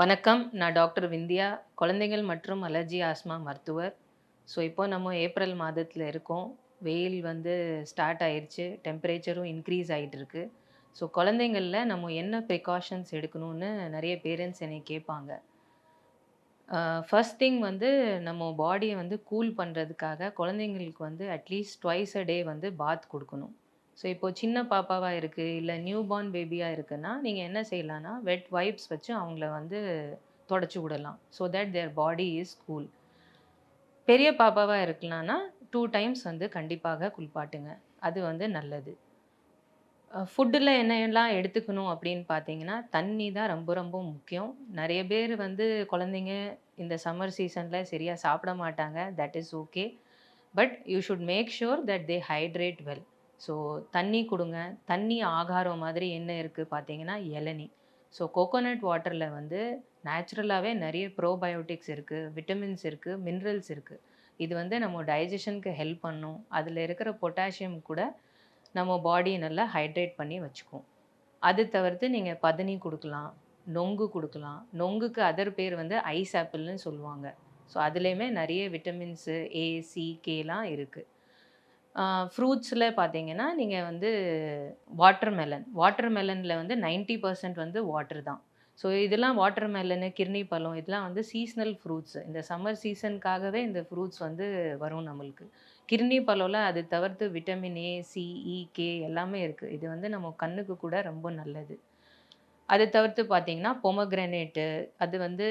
வணக்கம். நான் டாக்டர் விந்தியா குழந்தைகள் மற்றும் அலர்ஜி ஆஸ்மா மருத்துவர். ஸோ இப்போ நம்ம ஏப்ரல் மாதத்தில் இருக்கோம். வெயில் வந்து ஸ்டார்ட் ஆயிடுச்சு டெம்பரேச்சரும் இன்க்ரீஸ் ஆகிட்டு இருக்கு ஸோ குழந்தைங்களில் நம்ம என்ன ப்ரிகாஷன்ஸ் எடுக்கணும்னு நிறைய பேரண்ட்ஸ் என்னை கேட்பாங்க. ஃபர்ஸ்ட் திங் வந்து நம்ம பாடியை வந்து கூல் பண்ணுறதுக்காக குழந்தைங்களுக்கு வந்து அட்லீஸ்ட் ட்வைஸ் அ டே வந்து பாத் கொடுக்கணும். ஸோ இப்போது சின்ன பாப்பாவாக இருக்குது இல்லை நியூ பார்ன் பேபியாக இருக்குன்னா நீங்கள் என்ன செய்யலான்னா வெட் வைப்ஸ் வச்சு அவங்கள வந்து தொடச்சி விடலாம். So that their body is cool பெரிய பாப்பாவாக இருக்கலாம்னா டூ டைம்ஸ் வந்து கண்டிப்பாக குளிப்பாட்டுங்க. அது வந்து நல்லது. ஃபுட்டில் என்னெல்லாம் எடுத்துக்கணும் அப்படின்னு பார்த்தீங்கன்னா தண்ணி தான் ரொம்ப ரொம்ப முக்கியம். நிறைய பேர் வந்து குழந்தைங்க இந்த சம்மர் சீசனில் சரியாக சாப்பிட மாட்டாங்க. That is okay but you should make sure that they hydrate well so தண்ணி கொடுங்க. தண்ணி ஆகாரம் மாதிரி என்ன இருக்குது பார்த்தீங்கன்னா இளநி ஸோ கோகோனட் வாட்டரில் வந்து நேச்சுரலாகவே நிறைய ப்ரோபயோட்டிக்ஸ் இருக்குது விட்டமின்ஸ் இருக்குது மினரல்ஸ் இருக்குது இது வந்து நம்ம டைஜஷனுக்கு ஹெல்ப் பண்ணும். அதில் இருக்கிற பொட்டாசியம் கூட நம்ம பாடியை நல்லா ஹைட்ரேட் பண்ணி வச்சுக்கும். அது தவிர்த்து நீங்கள் பதனி கொடுக்கலாம் நொங்கு கொடுக்கலாம். நொங்குக்கு அதர் பேர் வந்து ஐஸ் ஆப்பிள்னு சொல்லுவாங்க. ஸோ அதுலேயுமே நிறைய விட்டமின்ஸு ஏ சி கேலாம் இருக்குது ஃப்ரூட்ஸில் பார்த்தீங்கன்னா நீங்கள் வந்து வாட்டர் மெலன் வாட்டர் மெலனில் வந்து நைன்ட்டி பர்சன்ட் வந்து வாட்டர் தான். ஸோ இதெல்லாம் வாட்டர் மெலனு கிர்னி பழம் இதெல்லாம் வந்து சீஸ்னல் ஃப்ரூட்ஸ் இந்த சம்மர் சீசனுக்காகவே இந்த ஃப்ரூட்ஸ் வந்து வரும் நம்மளுக்கு. கிர்னி பழம்ல அது தவிர்த்து விட்டமின் ஏ சிஇ கே எல்லாமே இருக்குது இது வந்து நம்ம கண்ணுக்கு கூட ரொம்ப நல்லது. அது தவிர்த்து பார்த்தீங்கன்னா பொமக்ரனேட்டு அது வந்து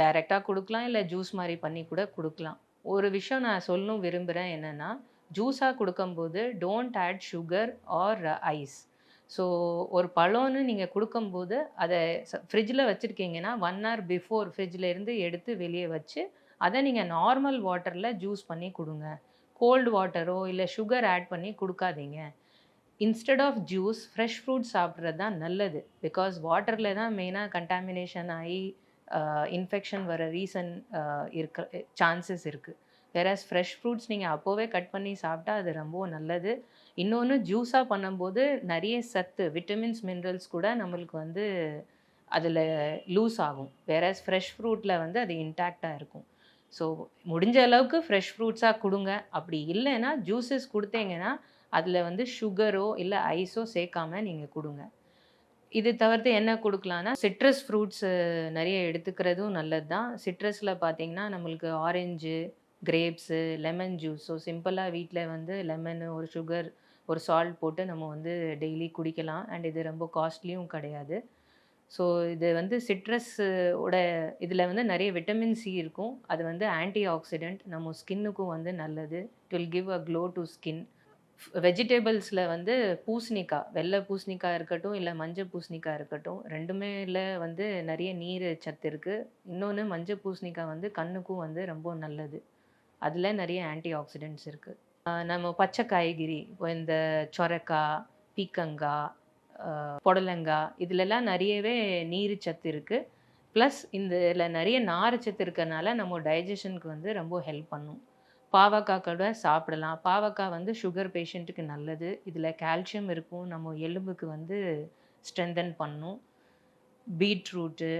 டைரெக்டாக கொடுக்கலாம் இல்லை ஜூஸ் மாதிரி பண்ணி கூட கொடுக்கலாம். ஒரு விஷயம் நான் சொல்லணும் விரும்புகிறேன் என்னென்னா ஜூஸாக கொடுக்கும்போது don't add sugar or ice so ஒரு பழம்னு நீங்கள் கொடுக்கும்போது அதை ஃப்ரிட்ஜில் வச்சுருக்கீங்கன்னா ஒன் ஹவர் பிஃபோர் ஃப்ரிட்ஜில் இருந்து எடுத்து வெளியே வச்சு அதை நீங்கள் நார்மல் வாட்டரில் ஜூஸ் பண்ணி கொடுங்க. கோல்டு வாட்டரோ இல்லை சுகர் ஆட் பண்ணி கொடுக்காதீங்க. Instead of juice fresh fruit சாப்பிட்றது தான் நல்லது. பிகாஸ் வாட்டரில் தான் மெயினாக கண்டாமினேஷன் ஆகி இன்ஃபெக்ஷன் வர ரீசன் இருக்க சான்சஸ் இருக்குது வேறாஸ் ஃப்ரெஷ் ஃப்ரூட்ஸ் நீங்கள் அப்போவே கட் பண்ணி சாப்பிட்டா அது ரொம்ப நல்லது. இன்னொன்று ஜூஸாக பண்ணும்போது நிறைய சத்து விட்டமின்ஸ் மினரல்ஸ் கூட நம்மளுக்கு வந்து அதில் லூஸ் ஆகும். வேறாஸ் ஃப்ரெஷ் ஃப்ரூட்டில் வந்து அது இன்டாக்டாக இருக்கும். ஸோ முடிஞ்ச அளவுக்கு ஃப்ரெஷ் ஃப்ரூட்ஸாக கொடுங்க. அப்படி இல்லைன்னா ஜூஸஸ் கொடுத்தீங்கன்னா அதில் வந்து சுகரோ இல்லை ஐஸோ சேர்க்காம நீங்கள் கொடுங்க. இது தவிர்த்து என்ன கொடுக்கலான்னா சிட்ரஸ் ஃப்ரூட்ஸு நிறைய எடுத்துக்கிறதும் நல்லது தான் சிட்ரஸில் பார்த்தீங்கன்னா நம்மளுக்கு orange grapes lemon juice so சிம்பிளாக வீட்டில் வந்து லெமனு ஒரு சுகர் ஒரு சால்ட் போட்டு நம்ம வந்து டெய்லி குடிக்கலாம். அண்ட் இது ரொம்ப காஸ்ட்லியும் கிடையாது. ஸோ இது வந்து சிட்ரஸோட இதில் வந்து நிறைய விட்டமின் சி இருக்கும். அது வந்து ஆன்டி ஆக்சிடெண்ட் நம்ம ஸ்கின்னுக்கும் வந்து நல்லது. It will give a glow to skin வெஜிடபிள்ஸில் வந்து பூசணிக்காய் வெள்ளை பூசணிக்காய் இருக்கட்டும் இல்லை மஞ்சள் பூசணிக்காய் இருக்கட்டும் ரெண்டுமே இல்லை வந்து நிறைய நீர் சத்து இருக்குது இன்னொன்று மஞ்சள் பூசணிக்காய் வந்து கண்ணுக்கும் வந்து ரொம்ப நல்லது. அதில் நிறைய ஆன்டி ஆக்சிடென்ட்ஸ் இருக்குது நம்ம பச்சை காய்கறி இந்த சொரக்காய் பீக்கங்காய் புடலங்காய் இதிலெல்லாம் நிறையவே நீர் சத்து இருக்குது ப்ளஸ் இந்த இதில் நிறைய நார்ச்சத்து இருக்கிறனால நம்ம டைஜஷனுக்கு வந்து ரொம்ப ஹெல்ப் பண்ணும். பாவக்காய் கூட சாப்பிடலாம். பாவக்காய் வந்து சுகர் பேஷண்ட்டுக்கு நல்லது. இதில் கால்சியம் இருக்கும். நம்ம எலும்புக்கு வந்து ஸ்ட்ரென்தன் பண்ணும். பீட்ரூட்டு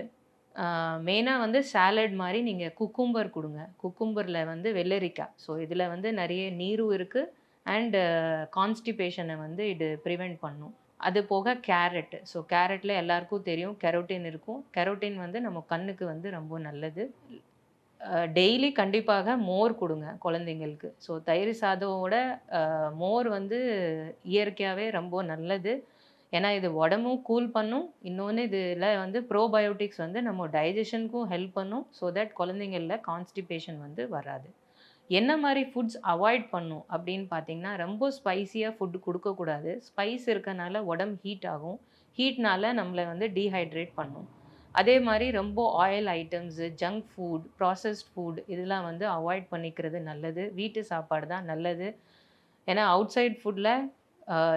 மெயினாக வந்து சாலட் மாதிரி நீங்கள் குக்கும்பர் கொடுங்க. குக்கும்பரில் வந்து வெள்ளரிக்காய் ஸோ இதில் வந்து நிறைய நீரும் இருக்குது அண்டு கான்ஸ்டிபேஷனை வந்து இது ப்ரிவெண்ட் பண்ணும். அது போக கேரட் ஸோ கேரட்டில் எல்லாருக்கும் தெரியும். கெரோட்டின் இருக்கும். கெரோட்டின் வந்து நம்ம கண்ணுக்கு வந்து ரொம்ப நல்லது. டெய்லி கண்டிப்பாக மோர் கொடுங்க குழந்தைங்களுக்கு. ஸோ தயிர் சாதமோட மோர் வந்து இயற்கையாகவே ரொம்ப நல்லது. ஏன்னா இது உடம்பும் கூல் பண்ணும். இன்னொன்று இதில் வந்து ப்ரோபயோட்டிக்ஸ் வந்து நம்ம டைஜஷனுக்கும் ஹெல்ப் பண்ணும். ஸோ தட் குழந்தைங்களில் கான்ஸ்டிபேஷன் வந்து வராது. என்ன மாதிரி ஃபுட்ஸ் அவாய்ட் பண்ணும் அப்படின்னு பார்த்தீங்கன்னா ரொம்ப ஸ்பைஸியாக ஃபுட் கொடுக்கக்கூடாது. ஸ்பைஸ் இருக்கனால உடம்பு ஹீட் ஆகும். ஹீட்னால நம்மளை வந்து டீஹைட்ரேட் பண்ணும். அதே மாதிரி ரொம்ப oil items junk food processed food இதெல்லாம் வந்து அவாய்ட் பண்ணிக்கிறது நல்லது. வீட்டு சாப்பாடு தான் நல்லது. ஏன்னா அவுட் சைட் ஃபுட்டில்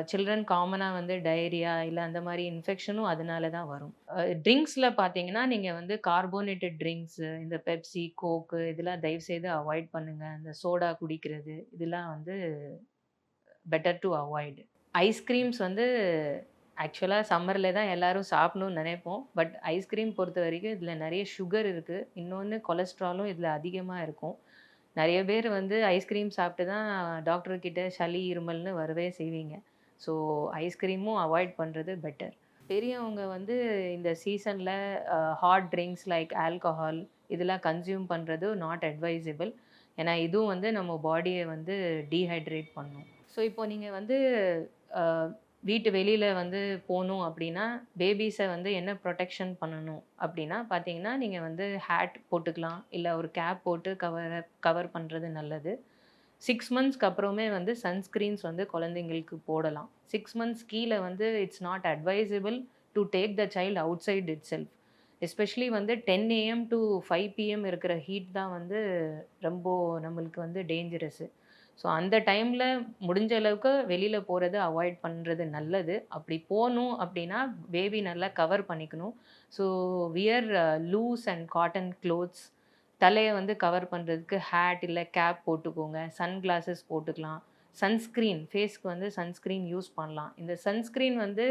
சில்ட்ரன் காமனாக வந்து டயரியா இல்லை அந்த மாதிரி இன்ஃபெக்ஷனும் அதனால தான் வரும். ட்ரிங்க்ஸில் பார்த்தீங்கன்னா நீங்கள் வந்து கார்போனேட்டட் ட்ரிங்க்ஸு இந்த பெப்சி கோக்கு இதெல்லாம் தயவுசெய்து அவாய்ட் பண்ணுங்கள் இந்த சோடா குடிக்கிறது இதெல்லாம் வந்து பெட்டர் டு அவாய்டு ஐஸ்கிரீம்ஸ் வந்து ஆக்சுவலாக சம்மரில் தான் எல்லோரும் சாப்பிடணும்னு நினைப்போம். பட் ஐஸ்கிரீம் பொறுத்த வரைக்கும் இதில் நிறைய சுகர் இருக்குது இன்னொன்று கொலஸ்ட்ராலும் இதில் அதிகமாக இருக்கும். நிறைய பேர் வந்து ஐஸ்கிரீம் சாப்பிட்டு தான் டாக்டர்கிட்ட சளி இருமல்னு வரவே செய்வீங்க. ஸோ ஐஸ்கிரீமும் அவாய்ட் பண்ணுறது பெட்டர் பெரியவங்க வந்து இந்த சீசனில் ஹாட் ட்ரிங்க்ஸ் லைக் ஆல்கஹால் இதெல்லாம் கன்சியூம் பண்ணுறது நாட் அட்வைசபிள் ஏன்னா இதுவும் வந்து நம்ம பாடியை வந்து டீஹைட்ரேட் பண்ணும். ஸோ இப்போ நீங்கள் வந்து வீட்டு வெளியில் வந்து போகணும் அப்படின்னா பேபிஸை வந்து என்ன ப்ரொடெக்ஷன் பண்ணணும் அப்படின்னா பார்த்தீங்கன்னா நீங்கள் வந்து ஹேட் போட்டுக்கலாம். இல்லை ஒரு கேப் போட்டு கவர் கவர் பண்ணுறது நல்லது. சிக்ஸ் மந்த்ஸ்க்கு அப்புறமே வந்து சன்ஸ்க்ரீன்ஸ் வந்து குழந்தைங்களுக்கு போடலாம். சிக்ஸ் மந்த்ஸ் கீழே வந்து it's not advisable to take the child outside itself especially வந்து ten AM to five PM இருக்கிற ஹீட் தான் வந்து ரொம்ப நம்மளுக்கு வந்து டேஞ்சரஸு ஸோ அந்த டைமில் முடிஞ்ச அளவுக்கு வெளியில் போகிறத அவாய்ட் பண்ணுறது நல்லது. அப்படி போகணும் அப்படின்னா பேபி நல்லா கவர் பண்ணிக்கணும். So wear loose and cotton clothes தலையை வந்து கவர் பண்ணுறதுக்கு ஹேட் இல்லை கேப் போட்டுக்கோங்க. சன் கிளாஸஸ் போட்டுக்கலாம். சன்ஸ்க்ரீன் ஃபேஸ்க்கு வந்து சன்ஸ்க்ரீன் யூஸ் பண்ணலாம். இந்த சன்ஸ்க்ரீன் வந்து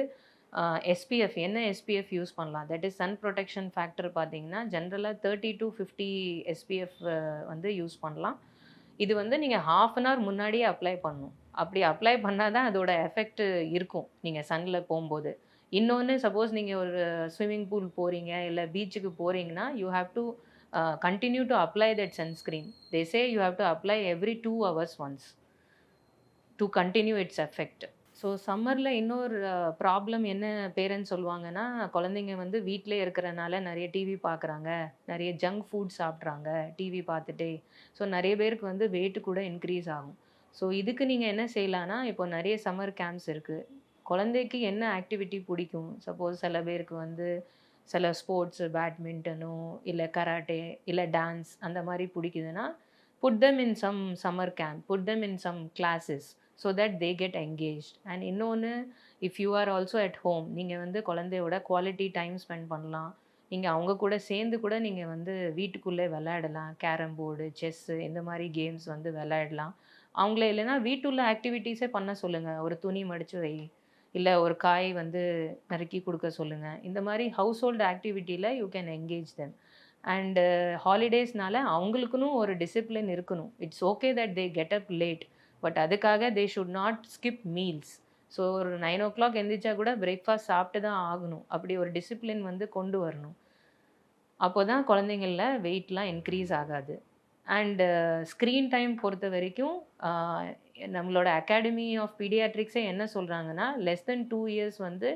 uh, எஸ்பிஎஃப் என்ன எஸ்பிஎஃப் யூஸ் பண்ணலாம்? That is sun protection factor பார்த்தீங்கன்னா ஜென்ரலாக தேர்ட்டி டு ஃபிஃப்டி எஸ்பிஎஃப் வந்து யூஸ் பண்ணலாம். இது வந்து நீங்கள் ஹாஃப் அன் ஹவர் முன்னாடியே அப்ளை பண்ணணும். அப்படி அப்ளை பண்ணால் தான் அதோட எஃபெக்ட் இருக்கும். நீங்கள் சனில் போகும்போது. இன்னொன்று சப்போஸ் நீங்கள் ஒரு ஸ்விம்மிங் பூல் போகிறீங்க இல்லை பீச்சுக்கு போகிறீங்கன்னா you have to continue to apply that sunscreen they say you have to apply every two hours once to continue its effect so சம்மரில் இன்னொரு ப்ராப்ளம் என்ன பேரண்ட்ஸ் சொல்லுவாங்கன்னா குழந்தைங்க வந்து வீட்டிலே இருக்கிறனால நிறைய டிவி பார்க்குறாங்க நிறைய ஜங்க் ஃபுட் சாப்பிட்றாங்க டிவி பார்த்துட்டே. ஸோ நிறைய பேருக்கு வந்து வெயிட் கூட இன்க்ரீஸ் ஆகும். ஸோ இதுக்கு நீங்கள் என்ன செய்யலான்னா இப்போ நிறைய சம்மர் கேம்ப்ஸ் இருக்குது குழந்தைக்கு என்ன ஆக்டிவிட்டி பிடிக்கும்? சப்போஸ் சில பேருக்கு வந்து சில ஸ்போர்ட்ஸு பேட்மிண்டனோ இல்லை கராட்டே இல்லை டான்ஸ் அந்த மாதிரி பிடிக்குதுன்னா put them in some summer camp put them in some classes so that they get engaged and இன்னொன்று if you are also at home நீங்கள் வந்து குழந்தையோட குவாலிட்டி டைம் ஸ்பெண்ட் பண்ணலாம். நீங்கள் அவங்க கூட சேர்ந்து கூட நீங்கள் வந்து வீட்டுக்குள்ளே விளையாடலாம். கேரம் போர்டு செஸ்ஸு இந்த மாதிரி கேம்ஸ் வந்து விளையாடலாம். அவங்கள இல்லைன்னா வீட்டுள்ள ஆக்டிவிட்டீஸே பண்ண சொல்லுங்கள் ஒரு துணி மடித்து வை. இல்லை ஒரு காய் வந்து நறுக்கி கொடுக்க சொல்லுங்கள் இந்த மாதிரி household ஆக்டிவிட்டியில் you can engage them and ஹாலிடேஸ்னால அவங்களுக்குன்னு ஒரு டிசிப்ளின் இருக்கணும். It's okay that they get up late but அதுக்காக they should not skip meals so ஒரு நைன் ஓ கிளாக் எந்திரிச்சா கூட பிரேக்ஃபாஸ்ட் சாப்பிட்டு தான் ஆகணும். அப்படி ஒரு டிசிப்ளின் வந்து கொண்டு வரணும். அப்போ தான் குழந்தைங்களில் வெயிட்லாம் இன்க்ரீஸ் ஆகாது. அண்டு ஸ்க்ரீன் டைம் பொறுத்த வரைக்கும் uh, நம்மளோட அகாடமி ஆஃப் பீடியாட்ரிக்ஸே என்ன சொல்கிறாங்கன்னா லெஸ் தென் டூ இயர்ஸ் வந்து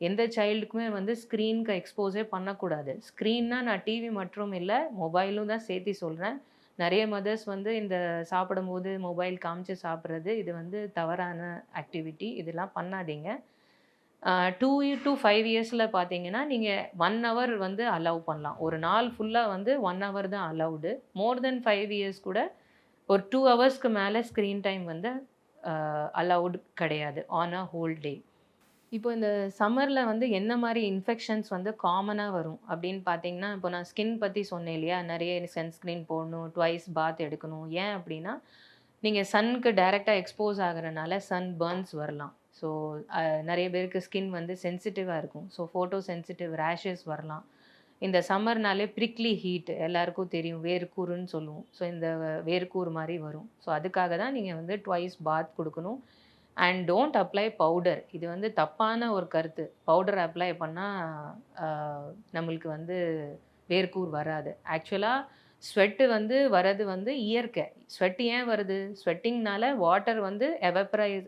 எந்த சைல்டுக்குமே வந்து ஸ்க்ரீனுக்கு எக்ஸ்போஸே பண்ணக்கூடாது. ஸ்க்ரீன்னா நான் டிவி மற்றும் இல்லை மொபைலும் தான் சேர்த்து சொல்கிறேன் நிறைய மதர்ஸ் வந்து இந்த சாப்பிடும்போது மொபைல் காமிச்சு சாப்பிட்றது இது வந்து தவறான ஆக்டிவிட்டி இதெல்லாம் பண்ணாதீங்க. டூ டு ஃபைவ் இயர்ஸில் பார்த்தீங்கன்னா நீங்கள் ஒன் ஹவர் வந்து அலோவ் பண்ணலாம். ஒரு நாள் ஃபுல்லாக வந்து ஒன் ஹவர் தான் allowed more than five years கூட ஒரு டூ ஹவர்ஸ்க்கு மேலே ஸ்க்ரீன் டைம் வந்து அலௌடு கிடையாது. ஆன் அ ஹோல் டே இப்போ இந்த சம்மரில் வந்து என்ன மாதிரி இன்ஃபெக்ஷன்ஸ் வந்து காமனாக வரும்? அப்படின்னு பார்த்தீங்கன்னா இப்போ நான் ஸ்கின் பற்றி சொன்னேன் இல்லையா? நிறைய சன்ஸ்க்ரீன் போடணும் ட்வைஸ் பாத் எடுக்கணும். ஏன் அப்படின்னா நீங்கள் சனுக்கு டைரெக்டாக எக்ஸ்போஸ் ஆகுறனால சன் பர்ன்ஸ் வரலாம். ஸோ நிறைய பேருக்கு ஸ்கின் வந்து சென்சிட்டிவாக இருக்கும். ஸோ ஃபோட்டோ சென்சிட்டிவ் ரேஷஸ் வரலாம். இந்த சம்மர்னாலே ப்ரிக்லி ஹீட் எல்லாருக்கும் தெரியும். வேர்க்கூறுன்னு சொல்லுவோம். ஸோ இந்த வேர்க்கூறு மாதிரி வரும். ஸோ அதுக்காக தான் நீங்கள் வந்து ட்வைஸ் பாத் கொடுக்கணும். அண்ட் டோன்ட் அப்ளை பவுடர் இது வந்து தப்பான ஒரு கருத்து. பவுடர் அப்ளை பண்ணால் நம்மளுக்கு வந்து வேர்க்கூர் வராது. ஆக்சுவலாக ஸ்வெட்டு வந்து வர்றது வந்து இயற்கை. ஸ்வெட் ஏன் வருது? ஸ்வெட்டிங்னால வாட்டர் வந்து எவப்பரைஸ்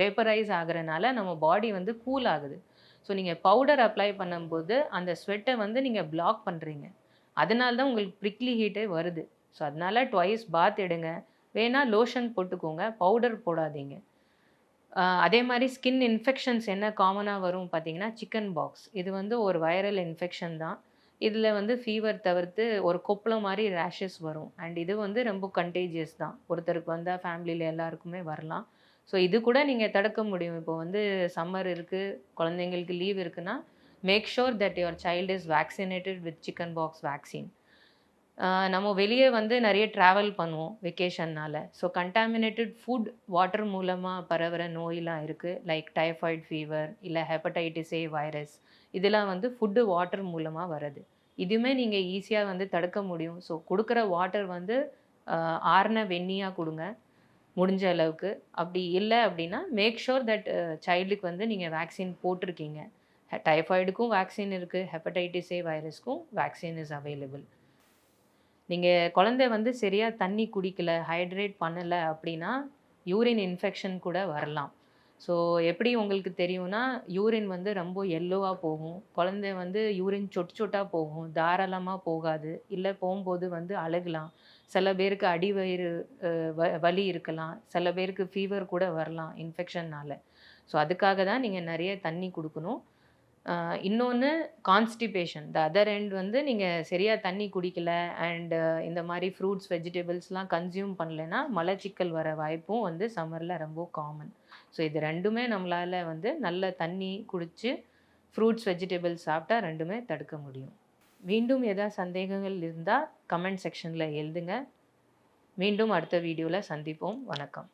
வேப்பரைஸ் ஆகுறனால நம்ம பாடி வந்து கூல் ஆகுது. ஸோ நீங்கள் பவுடர் அப்ளை பண்ணும்போது அந்த ஸ்வெட்டை வந்து நீங்கள் பிளாக் பண்ணுறீங்க அதனால தான் உங்களுக்கு ப்ரிக்லி ஹீட்டே வருது. ஸோ அதனால ட்வைஸ் பாத் எடுங்க. வேணால் லோஷன் போட்டுக்கோங்க. பவுடர் போடாதீங்க. அதே மாதிரி ஸ்கின் இன்ஃபெக்ஷன்ஸ் என்ன காமனாக வரும் பார்த்தீங்கன்னா சிக்கன் பாக்ஸ். இது வந்து ஒரு வைரல் இன்ஃபெக்ஷன் தான். இதில் வந்து ஃபீவர் தவிர்த்து ஒரு கொப்பளம் மாதிரி ரேஷஸ் வரும். அண்ட் இது வந்து ரொம்ப கண்டேஜியஸ் தான். ஒருத்தருக்கு வந்தால் ஃபேமிலியில் எல்லாருக்குமே வரலாம். ஸோ இது கூட நீங்கள் தடுக்க முடியும். இப்போ வந்து சம்மர் இருக்குது குழந்தைங்களுக்கு லீவ் இருக்குன்னா make sure that your child is vaccinated with chicken pox vaccine நம்ம வெளியே வந்து நிறைய ட்ராவல் பண்ணுவோம் வெக்கேஷன்னால் ஸோ கண்டாமினேட்டட் ஃபுட் வாட்டர் மூலமாக பரவுகிற நோயெலாம் இருக்குது லைக் டைஃபாய்டு ஃபீவர் இல்லை ஹெப்படைட்டிஸ் ஏ வைரஸ் இதெல்லாம் வந்து ஃபுட்டு வாட்டர் மூலமாக வருது. இதுவுமே நீங்கள் ஈஸியாக வந்து தடுக்க முடியும். ஸோ கொடுக்குற வாட்டர் வந்து ஆறுன வெந்நியாக கொடுங்க. முடிஞ்ச அளவுக்கு. அப்படி இல்லை அப்படின்னா மேக் ஷோர் தட் சைல்டுக்கு வந்து நீங்கள் வேக்சின் போட்டிருக்கீங்க. டைஃபாய்டுக்கும் வேக்சின் இருக்குது ஹெப்படைட்டிஸ் ஏ வைரஸ்க்கும் வேக்சின் இஸ் அவைலபிள் நீங்கள் குழந்தை வந்து சரியாக தண்ணி குடிக்கல ஹைட்ரேட் பண்ணலை அப்படின்னா யூரின் இன்ஃபெக்ஷன் கூட வரலாம். ஸோ எப்படி உங்களுக்கு தெரியும்னா யூரின் வந்து ரொம்ப எல்லோவாக போகும். குழந்தை வந்து யூரின் சொட்டு சொட்டாக போகும் தாராளமாக போகாது. இல்லை போகும்போது வந்து அழுகலாம். சில பேருக்கு அடி வயிறு வ வலி இருக்கலாம். சில பேருக்கு ஃபீவர் கூட வரலாம் இன்ஃபெக்ஷன்னால் ஸோ அதுக்காக தான் நீங்கள் நிறைய தண்ணி கொடுக்கணும். இன்னொன்று கான்ஸ்டிபேஷன் த அதர் எண்ட் வந்து நீங்கள் சரியாக தண்ணி குடிக்கல அண்டு இந்த மாதிரி ஃப்ரூட்ஸ் வெஜிடபிள்ஸ்லாம் கன்சியூம் பண்ணலைன்னா மலச்சிக்கல் வர வாய்ப்பும் வந்து சம்மரில் ரொம்ப காமன் ஸோ இது ரெண்டுமே நம்மளால் வந்து நல்ல தண்ணி குடித்து ஃப்ரூட்ஸ் வெஜிடபிள்ஸ் சாப்பிட்டா ரெண்டுமே தடுக்க முடியும். மீண்டும் எதாவது சந்தேகங்கள் இருந்தால் கமெண்ட் செக்ஷனில் எழுதுங்க. மீண்டும் அடுத்த வீடியோவில் சந்திப்போம். வணக்கம்.